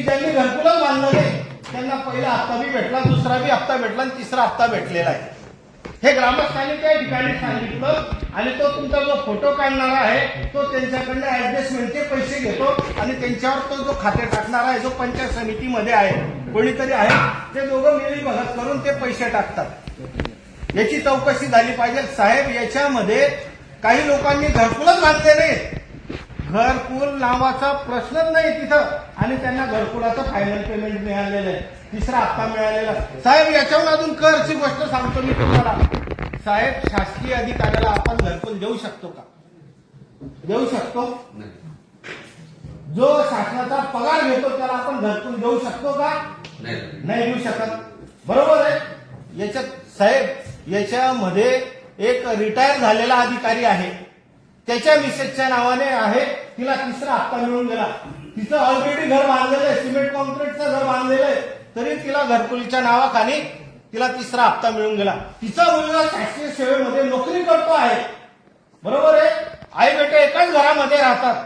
की ज्यांनी घरकुलच बांधलं नाही त्यांना पहिला हप्ता बी भेटला दुसरा बी हप्ता भेटला आणि तिसरा हप्ता भेटलेला आहे. हे ग्रामस्थांनी त्या ठिकाणी सांगितलं आणि तो तुमचा जो फोटो काढणारा आहे तो त्यांच्याकडनं ऍडजस्टमेंटचे पैसे घेतो आणि त्यांच्यावर तो जो खाते टाकणारा आहे जो पंचायत समितीमध्ये आहे कोणीतरी आहे ते दोघं मिळी भगत करून ते पैसे टाकतात. याची चौकशी झाली पाहिजे. साहेब याच्यामध्ये काही लोकांनी घरकुलच बांधले नाही घरकुल नावाचा प्रश्नच नाही तिथं. आणि त्यांना घरकुलाचं फायनल पेमेंट मिळालेलं आहे. तिसरा हप्ता मिळालेला. साहेब याच्याहून अजून करची गोष्ट सांगतो मी तुम्हाला. साहेब शासकीय अधिकाऱ्याला आपण घरकुल देऊ शकतो का? देऊ शकतो? जो शासनाचा पगार घेतो त्याला आपण घरकुल देऊ शकतो का? नाही. देऊ शकत. बरोबर आहे? याच्यात साहेब याच्यामध्ये एक रिटायर झालेला अधिकारी आहे. त्याच्या मिसेसच्या नावाने आहे. तिला तिसरा हप्ता मिळून गेला. तिचं ऑलरेडी घर बांधलेलं आहे. सिमेंट कॉन्क्रीटचं घर बांधलेलं आहे. तरी तिला घरकुलीच्या नावाखाली तिला तिसरा हप्ता मिळून गेला. तिचा मुलगा शासकीय सेवेमध्ये नोकरी करतो आहे. बरोबर आहे? आई बेटे एकाच घरामध्ये राहतात.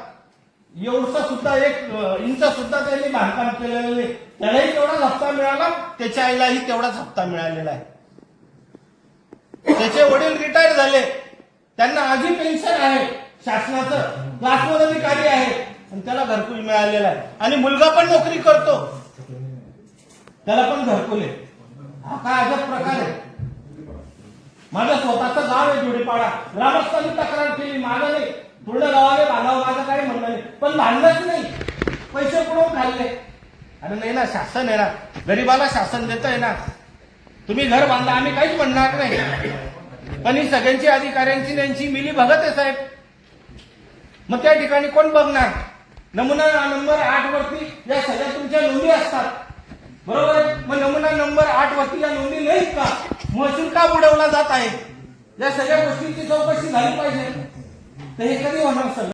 एवढसा सुद्धा एक इंच सुद्धा त्यांनी बांधकाम केलेलं नाही. त्यालाही तेवढाच हप्ता मिळाला. त्याच्या आईलाही तेवढाच हप्ता मिळालेला आहे. त्याचे वडील रिटायर झाले. त्यांना आधी पेन्शन आहे. शासनाचं क्लासमध्ये अधिकारी आहे. आणि त्याला घरकुल मिळालेला आहे. आणि मुलगा पण नोकरी करतो. त्याला पण घरकुल आहे. हा काय अजब प्रकार आहे. माझं स्वतःचं गाव आहे जोडीपाडा. ग्रामस्थांनी तक्रार केली. माझं नाही. पूर्ण गावाने बांधावं माझं काही म्हणणं नाही. पण बांधलंच नाही. पैसे पुढून खाल्ले? अरे नाही ना शासन आहे ना. गरीबाला शासन देत आहे ना. तुम्ही घर बांधला आम्ही काहीच म्हणणार नाही. आणि सगळ्यांची अधिकाऱ्यांची त्यांची मिली भगत आहे साहेब. मग त्या ठिकाणी कोण बघणार? नमुना नंबर आठ वरती या सगळ्या तुमच्या नोंदी असतात. बरोबर मग नमुना नंबर आठ वरती या नोंदी नाहीत का? महसूल का बुडवला जात आहे? या सगळ्या गोष्टींची चौकशी झाली पाहिजे. तर हे कधी होणार सगळं